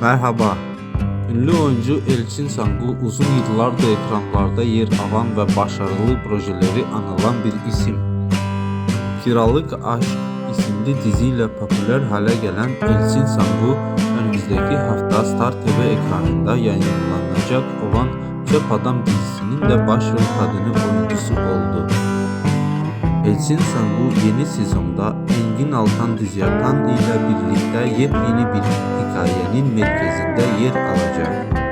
Merhaba. Ünlü oyuncu Elçin Sangu uzun yıllardır ekranlarda yer alan ve başarılı projeleri anılan bir isim. Kiralık Aşk isimli diziyle popüler hale gelen Elçin Sangu önümüzdeki hafta Star TV ekranında yayınlanacak olan Çöp Adam dizisinin de başrol kadını oyuncusu oldu. Elçin Sangu yeni sezonda Engin Altan Dizyatan ile birlikte yepyeni bir hikayenin merkezinde yer alacak.